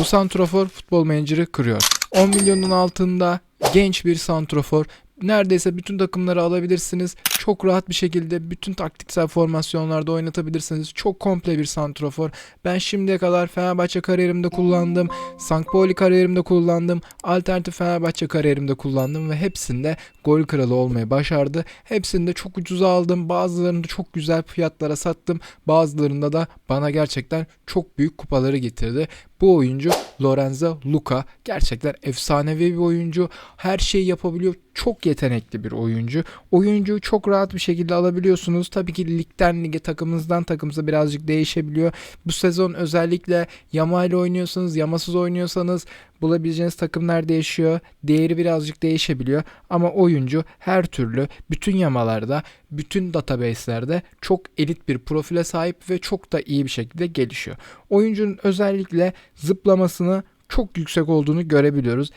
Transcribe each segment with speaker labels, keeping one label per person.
Speaker 1: Bu santrofor futbol menajeri kırıyor. 10 milyonun altında genç bir santrofor. Neredeyse bütün takımları alabilirsiniz. Çok rahat bir şekilde bütün taktiksel formasyonlarda oynatabilirsiniz. Çok komple bir santrofor. Ben şimdiye kadar Fenerbahçe kariyerimde kullandım. Sankpoli kariyerimde kullandım. Alternatif Fenerbahçe kariyerimde kullandım ve hepsinde gol kralı olmayı başardı. Hepsinde çok ucuza aldım. Bazılarını da çok güzel fiyatlara sattım. Bazılarında da bana gerçekten çok büyük kupaları getirdi. Bu oyuncu Lorenzo Luca gerçekten efsanevi bir oyuncu. Her şeyi yapabiliyor. Çok yetenekli bir oyuncu. Oyuncuyu çok rahat bir şekilde alabiliyorsunuz. Tabii ki ligden lige takımınızdan takımıza birazcık değişebiliyor. Bu sezon özellikle Yama ile oynuyorsanız, Yamasız oynuyorsanız bulabileceğiniz takımlar değişiyor. Değeri birazcık değişebiliyor. Ama oyuncu her türlü bütün yamalarda, bütün database'lerde çok elit bir profile sahip ve çok da iyi bir şekilde gelişiyor. Oyuncunun özellikle zıplamasını çok yüksek olduğunu görebiliyoruz.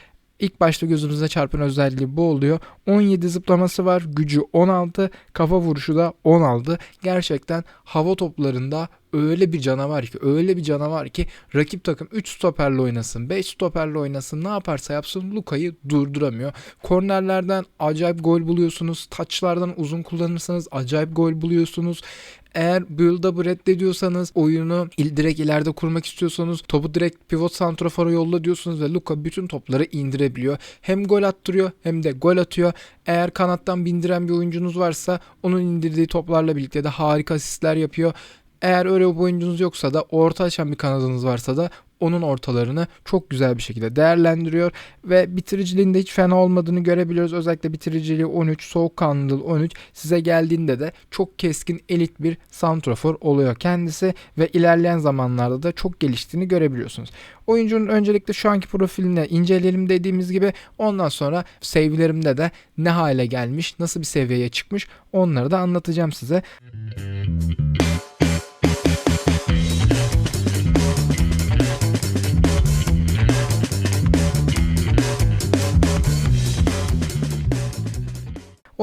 Speaker 1: İlk başta gözünüze çarpan özelliği bu oluyor. 17 zıplaması var, gücü 16, kafa vuruşu da 16. Gerçekten hava toplarında öyle bir canavar ki, öyle bir canavar ki rakip takım 3 stoperle oynasın, 5 stoperle oynasın, ne yaparsa yapsın Luka'yı durduramıyor. Kornerlerden acayip gol buluyorsunuz. Taçlardan uzun kullanırsanız acayip gol buluyorsunuz. Eğer build-up'ı reddediyorsanız oyunu il- direkt ileride kurmak istiyorsanız topu direkt pivot santrafora yolla diyorsunuz ve Luka bütün topları indirebiliyor. Hem gol attırıyor hem de gol atıyor. Eğer kanattan bindiren bir oyuncunuz varsa onun indirdiği toplarla birlikte de harika asistler yapıyor. Eğer öyle bir oyuncunuz yoksa da orta açan bir kanadınız varsa da onun ortalarını çok güzel bir şekilde değerlendiriyor ve bitiriciliğinde hiç fena olmadığını görebiliyoruz. Özellikle bitiriciliği 13, soğukkanlılığı 13 size geldiğinde de çok keskin elit bir santrafor oluyor kendisi ve ilerleyen zamanlarda da çok geliştiğini görebiliyorsunuz. Oyuncunun öncelikle şu anki profilini inceleyelim dediğimiz gibi ondan sonra save'lerimde de ne hale gelmiş, nasıl bir seviyeye çıkmış onları da anlatacağım size.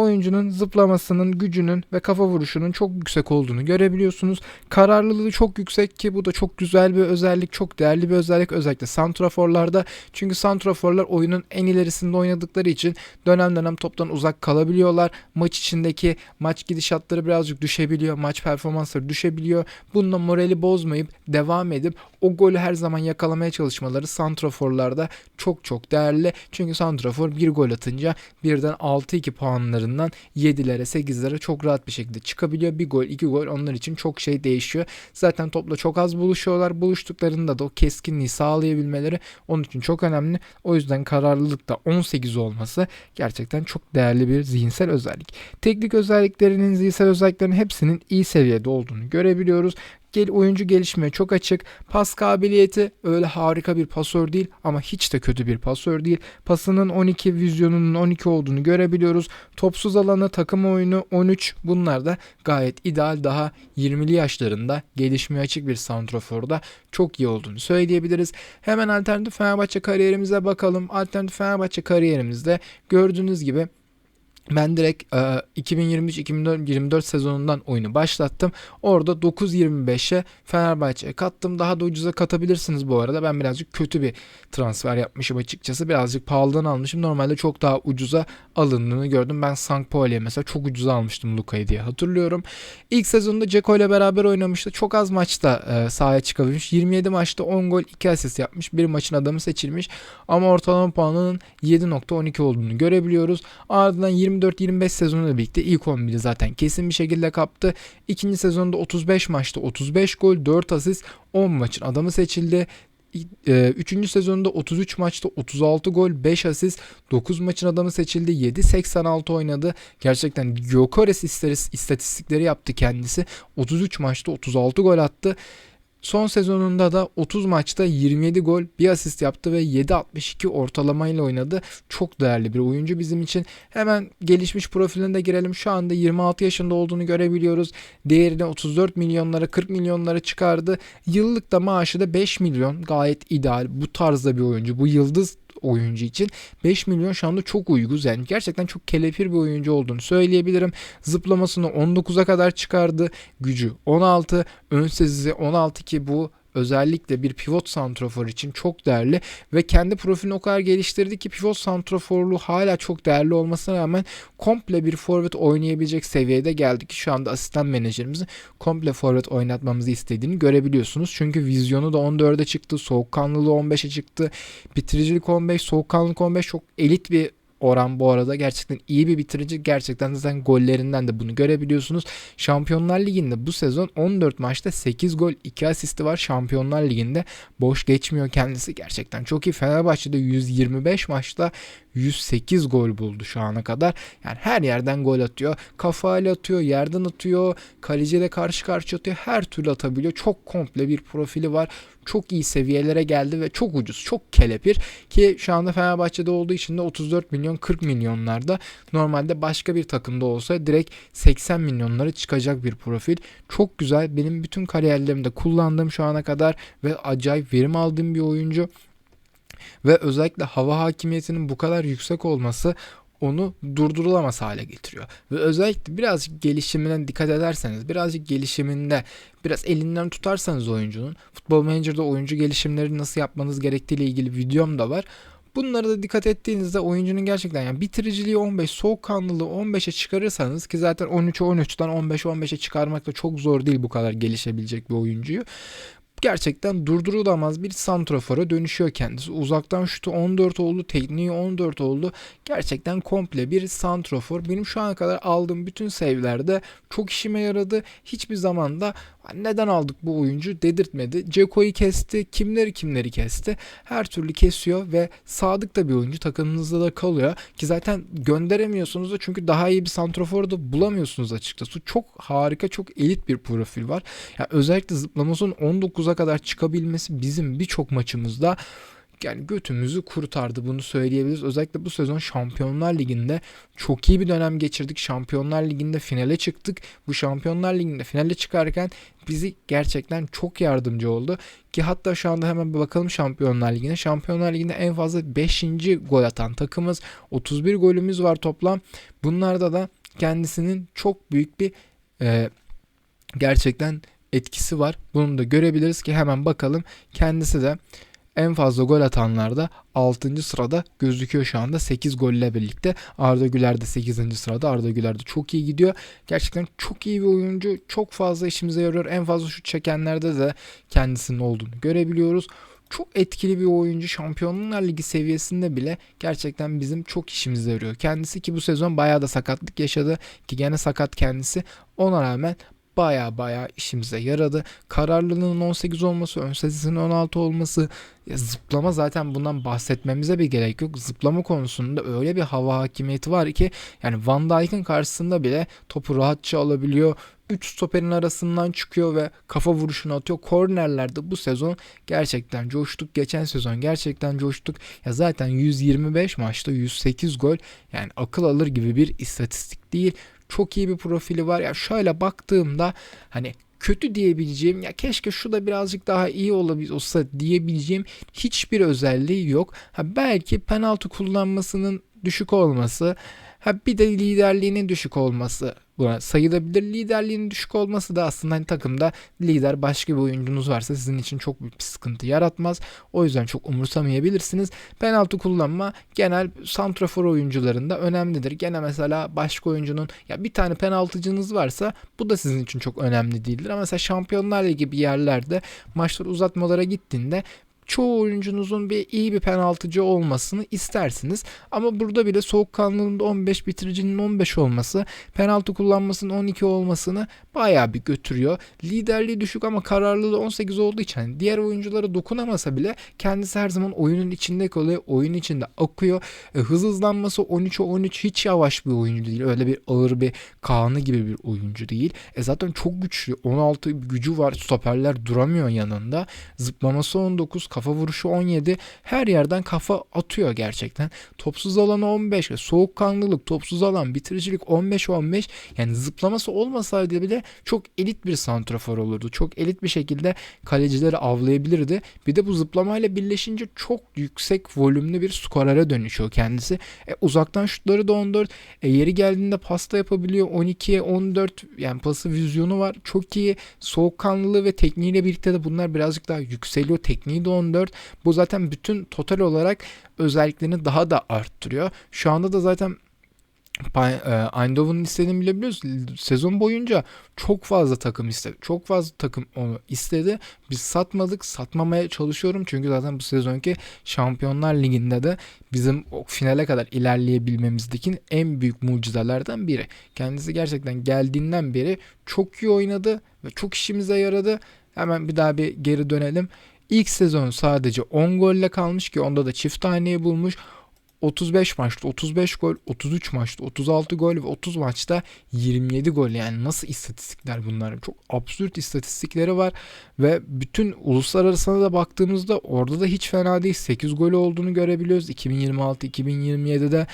Speaker 1: Oyuncunun zıplamasının, gücünün ve kafa vuruşunun çok yüksek olduğunu görebiliyorsunuz. Kararlılığı çok yüksek ki bu da çok güzel bir özellik, çok değerli bir özellik özellikle santraforlarda. Çünkü santraforlar oyunun en ilerisinde oynadıkları için dönem dönem toptan uzak kalabiliyorlar. Maç içindeki maç gidişatları birazcık düşebiliyor, maç performansları düşebiliyor. Bununla morali bozmayıp devam edip o golü her zaman yakalamaya çalışmaları santraforlarda çok çok değerli. Çünkü santrafor bir gol atınca birden 6-2 puanlarından 7'lere 8'lere çok rahat bir şekilde çıkabiliyor. Bir gol, iki gol onlar için çok şey değişiyor. Zaten topla çok az buluşuyorlar. Buluştuklarında da o keskinliği sağlayabilmeleri onun için çok önemli. O yüzden kararlılıkta 18 olması gerçekten çok değerli bir zihinsel özellik. Teknik özelliklerinin, zihinsel özelliklerinin hepsinin iyi seviyede olduğunu görebiliyoruz. Gel, oyuncu gelişmeye çok açık. Pas kabiliyeti öyle harika bir pasör değil ama hiç de kötü bir pasör değil. Pasının 12, vizyonunun 12 olduğunu görebiliyoruz. Topsuz alanı, takım oyunu 13 bunlar da gayet ideal. Daha 20'li yaşlarında gelişmeye açık bir santraforda çok iyi olduğunu söyleyebiliriz. Hemen alternatif Fenerbahçe kariyerimize bakalım. Alternatif Fenerbahçe kariyerimizde gördüğünüz gibi ben direkt e, 2023-2024 sezonundan oyunu başlattım. Orada 9.25'e Fenerbahçe'ye kattım. Daha da ucuza katabilirsiniz bu arada. Ben birazcık kötü bir transfer yapmışım açıkçası. Birazcık pahalıdan almışım. Normalde çok daha ucuza alındığını gördüm. Ben Sankpoli'ye mesela çok ucuza almıştım Luka'yı diye hatırlıyorum. İlk sezonda Ceko ile beraber oynamıştı. Çok az maçta e, sahaya çıkabilmiş. 27 maçta 10 gol 2 asist yapmış. Bir maçın adamı seçilmiş. Ama ortalama puanının 7.12 olduğunu görebiliyoruz. Ardından 24-25 sezonuyla birlikte ilk 11'i zaten kesin bir şekilde kaptı. İkinci sezonda 35 maçta 35 gol 4 asist 10 maçın adamı seçildi. E, Üçüncü sezonda 33 maçta 36 gol 5 asist 9 maçın adamı seçildi 7.86 oynadı gerçekten Gyökeres istatistikleri yaptı kendisi 33 maçta 36 gol attı Son sezonunda da 30 maçta 27 gol, bir asist yaptı ve 7.62 ortalamayla oynadı. Çok değerli bir oyuncu bizim için. Hemen gelişmiş profiline girelim. Şu anda 26 yaşında olduğunu görebiliyoruz. Değerini 34 milyonlara 40 milyonlara çıkardı. Yıllık da maaşı da 5 milyon. Gayet ideal. Bu tarzda bir oyuncu. Bu yıldız oyuncu için 5 milyon şu anda çok uyguz. Yani gerçekten çok kelepir bir oyuncu olduğunu söyleyebilirim. Zıplamasını 19'a kadar çıkardı. Gücü 16. Ön sezisi 16 ki bu özellikle bir pivot santrafor için çok değerli ve kendi profilini o kadar geliştirdi ki pivot santraforluğu hala çok değerli olmasına rağmen komple bir forvet oynayabilecek seviyede geldi ki şu anda asistan menajerimizin komple forvet oynatmamızı istediğini görebiliyorsunuz. Çünkü vizyonu da 14'e çıktı, soğukkanlılığı 15'e çıktı, bitiricilik 15, soğukkanlılık 15 çok elit bir oran bu arada gerçekten iyi bir bitirici. Gerçekten zaten gollerinden de bunu görebiliyorsunuz. Şampiyonlar Ligi'nde bu sezon 14 maçta 8 gol 2 asisti var. Şampiyonlar Ligi'nde boş geçmiyor kendisi. Gerçekten çok iyi. Fenerbahçe'de 125 maçta 108 gol buldu şu ana kadar. Yani her yerden gol atıyor. Kafayla atıyor, yerden atıyor, kaleciyle karşı karşıya atıyor. Her türlü atabiliyor. Çok komple bir profili var. Çok iyi seviyelere geldi ve çok ucuz, çok kelepir ki şu anda Fenerbahçe'de olduğu için de 34 milyon 40 milyonlarda. Normalde başka bir takımda olsa direkt 80 milyonlara çıkacak bir profil. Çok güzel. Benim bütün kariyerlerimde kullandığım şu ana kadar ve acayip verim aldığım bir oyuncu ve özellikle hava hakimiyetinin bu kadar yüksek olması onu durdurulamaz hale getiriyor. Ve özellikle birazcık gelişimine dikkat ederseniz, birazcık gelişiminde biraz elinden tutarsanız oyuncunun, Futbol Manager'da oyuncu gelişimleri nasıl yapmanız gerektiğiyle ilgili videom da var. Bunlara da dikkat ettiğinizde oyuncunun gerçekten yani bitiriciliği 15, soğukkanlılığı 15'e çıkarırsanız ki zaten 13'e 13'ten 15-15'e çıkarmak da çok zor değil bu kadar gelişebilecek bir oyuncuyu gerçekten durdurulamaz bir santrafora dönüşüyor kendisi. Uzaktan şutu 14 oldu, tekniği 14 oldu. Gerçekten komple bir santrafor. Benim şu ana kadar aldığım bütün save'lerde çok işime yaradı. Hiçbir zaman da neden aldık bu oyuncu dedirtmedi. Ceko'yu kesti, kimleri kimleri kesti. Her türlü kesiyor ve sadık da bir oyuncu takımınızda da kalıyor. Ki zaten gönderemiyorsunuz da çünkü daha iyi bir santrafor da bulamıyorsunuz açıkçası. Çok harika, çok elit bir profil var. Yani özellikle zıplamasının 19'a kadar çıkabilmesi bizim birçok maçımızda yani götümüzü kurtardı bunu söyleyebiliriz. Özellikle bu sezon Şampiyonlar Ligi'nde çok iyi bir dönem geçirdik. Şampiyonlar Ligi'nde finale çıktık. Bu Şampiyonlar Ligi'nde finale çıkarken bizi gerçekten çok yardımcı oldu. Ki hatta şu anda hemen bir bakalım Şampiyonlar Ligi'ne. Şampiyonlar Ligi'nde en fazla 5. gol atan takımız. 31 golümüz var toplam. Bunlarda da kendisinin çok büyük bir e, gerçekten etkisi var. Bunu da görebiliriz ki hemen bakalım. Kendisi de en fazla gol atanlarda 6. sırada gözüküyor şu anda 8 golle birlikte. Arda Güler de 8. sırada. Arda Güler de çok iyi gidiyor. Gerçekten çok iyi bir oyuncu. Çok fazla işimize yarıyor. En fazla şut çekenlerde de kendisinin olduğunu görebiliyoruz. Çok etkili bir oyuncu. Şampiyonlar Ligi seviyesinde bile gerçekten bizim çok işimize yarıyor. Kendisi ki bu sezon bayağı da sakatlık yaşadı ki gene sakat kendisi. Ona rağmen baya baya işimize yaradı. Kararlılığının 18 olması, ön sesinin 16 olması, ya zıplama zaten bundan bahsetmemize bir gerek yok. Zıplama konusunda öyle bir hava hakimiyeti var ki yani Van Dijk'ın karşısında bile topu rahatça alabiliyor. 3 stoperin arasından çıkıyor ve kafa vuruşunu atıyor. Kornerlerde bu sezon gerçekten coştuk. Geçen sezon gerçekten coştuk. Ya zaten 125 maçta 108 gol yani akıl alır gibi bir istatistik değil. Çok iyi bir profili var. Ya şöyle baktığımda hani kötü diyebileceğim ya keşke şu da birazcık daha iyi olsa diyebileceğim hiçbir özelliği yok. Ha belki penaltı kullanmasının düşük olması, ha bir de liderliğinin düşük olması buna sayılabilir. Liderliğinin düşük olması da aslında hani takımda lider başka bir oyuncunuz varsa sizin için çok büyük bir sıkıntı yaratmaz. O yüzden çok umursamayabilirsiniz. Penaltı kullanma genel santrafor oyuncularında önemlidir. Gene mesela başka oyuncunun ya bir tane penaltıcınız varsa bu da sizin için çok önemli değildir. Ama mesela Şampiyonlar gibi yerlerde maçlar uzatmalara gittiğinde çoğu oyuncunuzun bir iyi bir penaltıcı olmasını istersiniz. Ama burada bile soğukkanlılığında 15 bitiricinin 15 olması penaltı kullanmasının 12 olmasını bayağı bir götürüyor. Liderliği düşük ama kararlılığı 18 olduğu için yani diğer oyunculara dokunamasa bile kendisi her zaman oyunun içinde kalıyor. Oyun içinde akıyor. E, hız hızlanması 13'e 13 hiç yavaş bir oyuncu değil. Öyle bir ağır bir Kaan'ı gibi bir oyuncu değil. E zaten çok güçlü. 16 gücü var. Stoperler duramıyor yanında. Zıplaması 19 kafa vuruşu 17. Her yerden kafa atıyor gerçekten. Topsuz alanı 15. Soğukkanlılık, topsuz alan, bitiricilik 15-15. Yani zıplaması olmasaydı bile çok elit bir santrafor olurdu. Çok elit bir şekilde kalecileri avlayabilirdi. Bir de bu zıplamayla birleşince çok yüksek volümlü bir skorere dönüşüyor kendisi. E, uzaktan şutları da 14. E, yeri geldiğinde pasta yapabiliyor. 12'ye 14 yani pası vizyonu var. Çok iyi. Soğukkanlılığı ve tekniğiyle birlikte de bunlar birazcık daha yükseliyor. Tekniği de 14. Bu zaten bütün total olarak özelliklerini daha da arttırıyor. Şu anda da zaten e, Eindhoven'ın istediğini bilebiliyoruz. Sezon boyunca çok fazla takım istedi. Çok fazla takım onu istedi. Biz satmadık. Satmamaya çalışıyorum. Çünkü zaten bu sezonki Şampiyonlar Ligi'nde de bizim finale kadar ilerleyebilmemizdeki en büyük mucizelerden biri. Kendisi gerçekten geldiğinden beri çok iyi oynadı ve çok işimize yaradı. Hemen bir daha bir geri dönelim. İlk sezon sadece 10 golle kalmış ki onda da çift taneyi bulmuş. 35 maçta 35 gol, 33 maçta 36 gol ve 30 maçta 27 gol. Yani nasıl istatistikler bunlar? Çok absürt istatistikleri var ve bütün uluslararasına da baktığımızda orada da hiç fena değil. 8 gol olduğunu görebiliyoruz. 2026-2027'de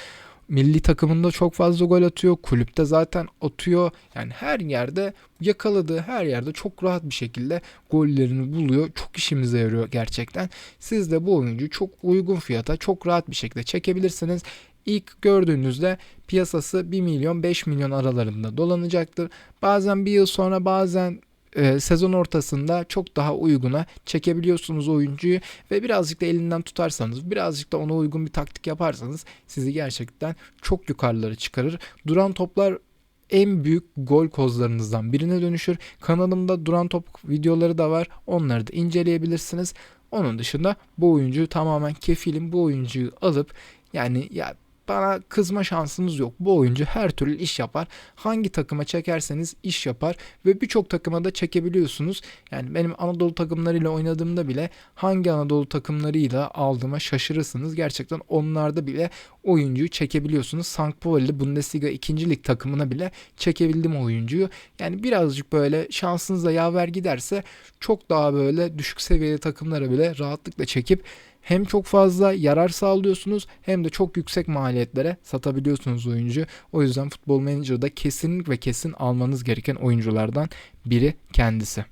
Speaker 1: milli takımında çok fazla gol atıyor. Kulüpte zaten atıyor. Yani her yerde yakaladığı her yerde çok rahat bir şekilde gollerini buluyor. Çok işimize yarıyor gerçekten. Siz de bu oyuncu çok uygun fiyata çok rahat bir şekilde çekebilirsiniz. İlk gördüğünüzde piyasası 1 milyon 5 milyon aralarında dolanacaktır. Bazen bir yıl sonra bazen e, sezon ortasında çok daha uyguna çekebiliyorsunuz oyuncuyu ve birazcık da elinden tutarsanız, birazcık da ona uygun bir taktik yaparsanız sizi gerçekten çok yukarılara çıkarır. Duran toplar en büyük gol kozlarınızdan birine dönüşür. Kanalımda duran top videoları da var. Onları da inceleyebilirsiniz. Onun dışında bu oyuncuyu tamamen kefilim. Bu oyuncuyu alıp yani ya bana kızma şansınız yok. Bu oyuncu her türlü iş yapar. Hangi takıma çekerseniz iş yapar ve birçok takıma da çekebiliyorsunuz. Yani benim Anadolu takımlarıyla oynadığımda bile hangi Anadolu takımlarıyla aldığıma şaşırırsınız. Gerçekten onlarda bile oyuncuyu çekebiliyorsunuz. St. Pauli Bundesliga 2. lig takımına bile çekebildim oyuncuyu. Yani birazcık böyle şansınızla yaver giderse çok daha böyle düşük seviyeli takımlara bile rahatlıkla çekip hem çok fazla yarar sağlıyorsunuz hem de çok yüksek maliyetlere satabiliyorsunuz oyuncu. O yüzden Futbol Manager'da kesin ve kesin almanız gereken oyunculardan biri kendisi.